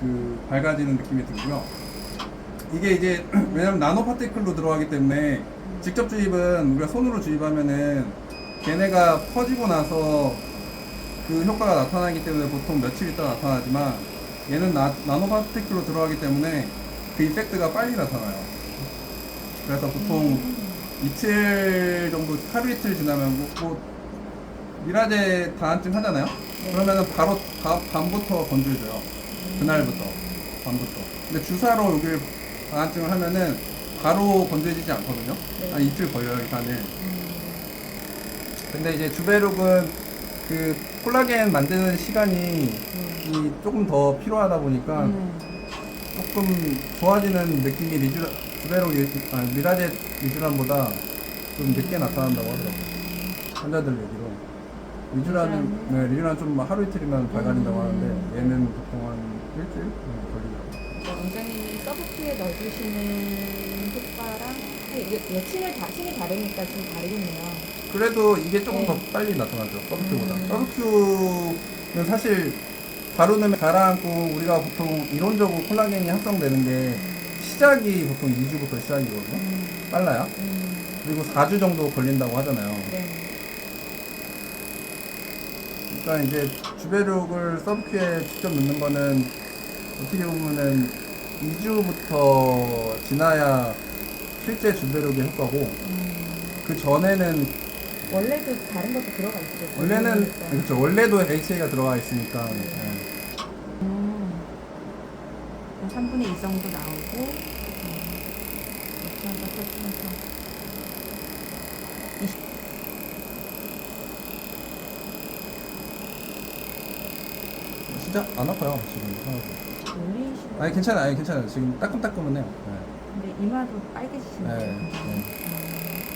그 밝아지는 느낌이 들고요. 이게 이제 왜냐면 나노 파티클로 들어가기 때문에 직접 주입은 우리가 손으로 주입하면은 걔네가 퍼지고 나서 그 효과가 나타나기 때문에 보통 며칠 있다 나타나지만 얘는 나, 나노 파티클로 들어가기 때문에 그 이펙트가 빨리 나타나요. 그래서 보통 이틀 정도 하루 이틀 지나면 뭐, 뭐 미라제 다한증 하잖아요. 그러면은 바로 다, 밤부터 건조해져요. 그날부터 밤부터. 근데 주사로 여기를 다한증을 하면은 바로 건조해지지 않거든요. 네. 한 이틀 걸려요 일단은. 근데 이제 주베룩은 그 콜라겐 만드는 시간이 이 조금 더 필요하다 보니까 음. 조금 좋아지는 느낌이 리쥬 주베룩 리- 아, 미라제 리쥬란보다 좀 늦게 나타난다고 하더라고요. 환자들 얘기로. 리쥬란은 네, 리쥬란 좀 하루 이틀이면 밝아진다고 음. 하는데 얘는 보통 한 일주일 네, 걸리더라고요. 네, 원장님이 서브큐에 넣어주시는 효과랑 이게 여친의 다 층이 다르니까 좀 다르겠네요. 그래도 이게 조금 네. 더 빨리 나타나죠. 서브큐보다. 음. 서브큐는 사실 넣으면 가라앉고 우리가 보통 이론적으로 콜라겐이 합성되는 게 시작이 보통 2주부터 시작이거든요. 음. 빨라요. 음. 그리고 4주 정도 걸린다고 하잖아요. 네. 그러니까 이제 주베룩을 서브큐에 직접 넣는 거는 어떻게 보면은 2주부터 지나야 실제 주베룩의 효과고 음. 그 전에는 원래도 다른 것도 들어가 있죠. 원래는 그러니까. 그렇죠 원래도 HA가 들어가 있으니까 네. 음. 3분의 2 정도 나오고 음. 6천사, 8천사. 진짜 안 아파요 지금 하나도. 놀리시는 아니 괜찮아요 아니, 괜찮아요 지금 따끔따끔은 해요 네. 근데 이마도 빨개지시네요. 네, 음.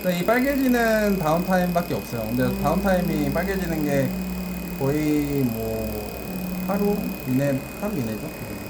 근데 이 빨개지는 다운타임밖에 없어요 근데 음. 다운타임이 빨개지는 게 거의 뭐 하루 이내 하루 이내죠 네.